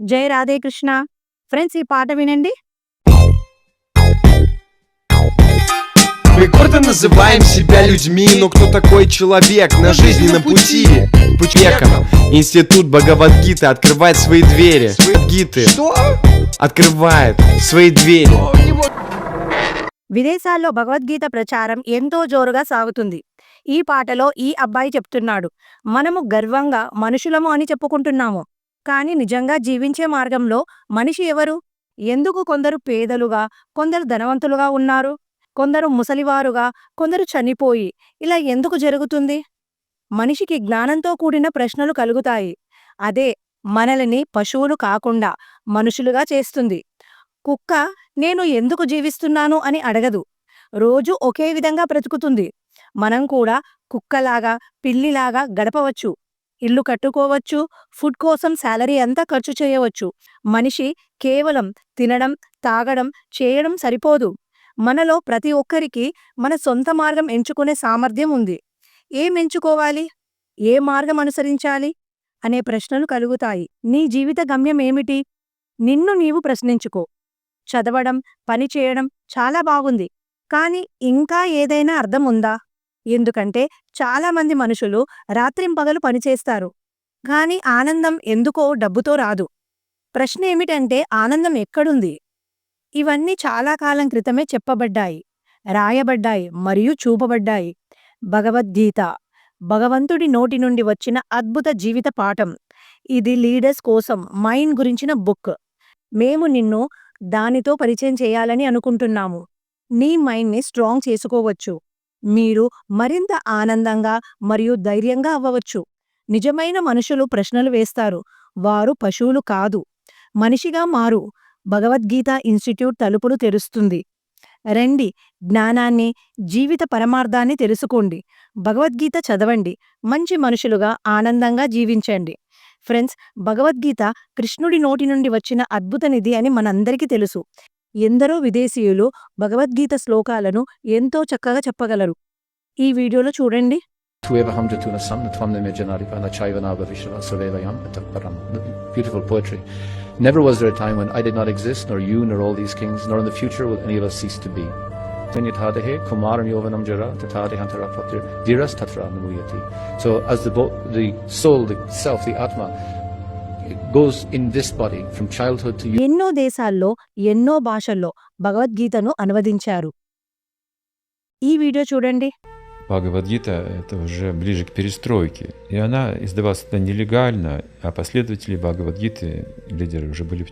జై రాధే కృష్ణ ఫ్రెండ్స్ ఈ పాట వినండి Мы гордо называем себя людьми, но кто такой человек на жизненном пути? Путь веком. Институт Бхагавадгиты открывает свои двери. Гиты Что? открывает свои двери. విదేశాల్లో భగవద్గీత ప్రచారం ఎంతో జోరుగా సాగుతుంది ఈ పాటలో ఈ అబ్బాయి చెప్తున్నాడు మనము గర్వంగా మనుషులము అని చెప్పుకుంటున్నాము కాని నిజంగా జీవించే మార్గంలో మనిషి ఎవరు? ఎందుకు కొందరు పేదలుగా కొందరు ధనవంతులుగా ఉన్నారు? కొందరు ముసలివారుగా కొందరు చనిపోయి ఇలా ఎందుకు జరుగుతుంది? మనిషికి జ్ఞానంతో కూడిన ప్రశ్నలు కలుగుతాయి. అదే మనల్ని పశువులు కాకుండా మనుషులుగా చేస్తుంది. కుక్క నేను ఎందుకు జీవిస్తున్నాను అని అడగదు. రోజు ఒకే విధంగా బ్రతుకుతుంది. మనం కూడా కుక్కలాగా పిల్లిలాగా గడపవచ్చు. ఇల్లు కట్టుకోవచ్చు ఫుడ్ కోసం శాలరీ అంతా ఖర్చు చేయవచ్చు. మనిషి కేవలం తినడం తాగడం చేయడం సరిపోదు. మనలో ప్రతి ఒక్కరికి మన సొంత మార్గం ఎంచుకునే సామర్థ్యం ఉంది. ఏం ఎంచుకోవాలి? ఏ మార్గం అనుసరించాలి? అనే ప్రశ్నలు కలుగుతాయి. నీ జీవిత గమ్యం ఏమిటి? నిన్ను నీవు ప్రశ్నించుకో. చదవడం పని చేయడం చాలా బాగుంది. కానీ ఇంకా ఏదైనా అర్థం ఉందా? ఎందుకంటే చాలామంది మనుషులు రాత్రింపగలు పనిచేస్తారు కానీ ఆనందం ఎందుకో డబ్బుతో రాదు. ప్రశ్న ఏమిటంటే ఆనందం ఎక్కడుంది? ఇవన్నీ చాలా కాలం క్రితమే చెప్పబడ్డాయి. రాయబడ్డాయి మరియు చూపబడ్డాయి. భగవద్గీత భగవంతుడి నోటి నుండి వచ్చిన అద్భుత జీవిత పాఠం. ఇది లీడర్స్ కోసం మైండ్ గురించిన బుక్. మేము నిన్ను దానితో పరిచయం చేయాలని అనుకుంటున్నాము. నీ మైండ్ని స్ట్రాంగ్ చేసుకోవచ్చు. మీరు మరింత ఆనందంగా మరియు ధైర్యంగా అవ్వవచ్చు. నిజమైన మనుషులు ప్రశ్నలు వేస్తారు. వారు పశువులు కాదు. మనిషిగా మారు. భగవద్గీత ఇన్స్టిట్యూట్ తలుపులు తెరుస్తుంది. రండి. జ్ఞానాన్ని జీవిత పరమార్థాన్ని తెలుసుకోండి. భగవద్గీత చదవండి. మంచి మనుషులుగా ఆనందంగా జీవించండి. ఫ్రెండ్స్ భగవద్గీత కృష్ణుడి నోటి నుండి వచ్చిన అద్భుత నిధి అని మనందరికీ తెలుసు. ఎందరో విదేశీయులు భగవద్గీత శ్లోకాలను ఎంతో చక్కగా చెప్పగలరు ఈ వీడియోలో చూడండి Beautiful poetry. Never was there a time when I did not exist, nor you, nor all these kings, nor in the future will any of us cease to be. So as the the soul, the self, the Atma it goes in this body from childhood to youth. ఎన్నో దేశాల్లో ఎన్నో భాషల్లో భగవద్గీతను అనువదించారు ఈ video చూడండి Бхагавадгита — это уже ближе к перестройке. И она издавалась тогда нелегально, а последователи Бхагавадгиты, лидеры, уже были в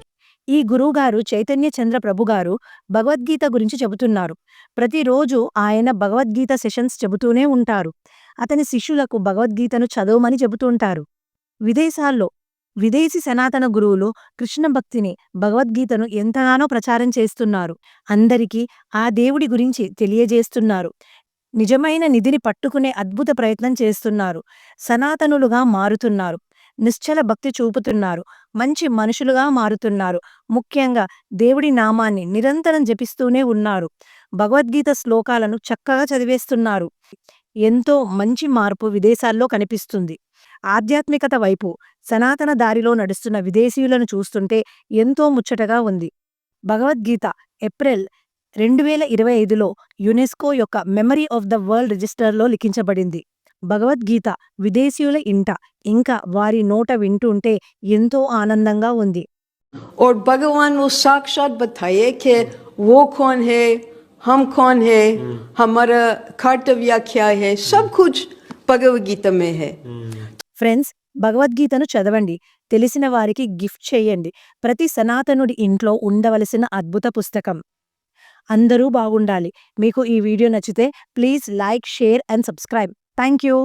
ఈ గురువుగారు చైతన్య చంద్ర ప్రభు గారు భగవద్గీత గురించి చెబుతున్నారు ప్రతిరోజు ఆయన భగవద్గీత సెషన్స్ చెబుతూనే ఉంటారు అతని శిష్యులకు భగవద్గీతను చదవమని చెబుతుంటారు విదేశాల్లో విదేశీ సనాతన గురువులు కృష్ణ భక్తిని భగవద్గీతను ఎంతగానో ప్రచారం చేస్తున్నారు. అందరికీ ఆ దేవుడి గురించి తెలియజేస్తున్నారు. నిజమైన నిధిని పట్టుకునే అద్భుత ప్రయత్నం చేస్తున్నారు. సనాతనులుగా మారుతున్నారు. నిశ్చల భక్తి చూపుతున్నారు. మంచి మనుషులుగా మారుతున్నారు. ముఖ్యంగా దేవుడి నామాన్ని నిరంతరం జపిస్తూనే ఉన్నారు. భగవద్గీత శ్లోకాలను చక్కగా చదివేస్తున్నారు. ఎంతో మంచి మార్పు విదేశాల్లో కనిపిస్తుంది. ఆధ్యాత్మికత వైపు సనాతన దారిలో నడుస్తున్న విదేశీయులను చూస్తుంటే ఎంతో ముచ్చటగా ఉంది భగవద్గీత ఏప్రిల్ రెండు వేల ఇరవై ఐదులో యునెస్కో యొక్క మెమరీ ఆఫ్ ద వరల్డ్ రిజిస్టర్లో లిఖించబడింది భగవద్గీత విదేశీయుల ఇంట ఇంకా వారి నోట వింటుంటే ఎంతో ఆనందంగా ఉంది और भगवान वो साक्षात बताए कि वो कौन है हम कौन है हमारा कर्तव्य क्या है सब कुछ भगवद गीता में है ఫ్రెండ్స్ భగవద్గీతను చదవండి. తెలిసిన వారికి గిఫ్ట్ చేయండి. ప్రతి సనాతనుడి ఇంట్లో ఉండవలసిన అద్భుత పుస్తకం. అందరూ బాగుండాలి. మీకు ఈ వీడియో నచ్చితే please like share and subscribe. Thank you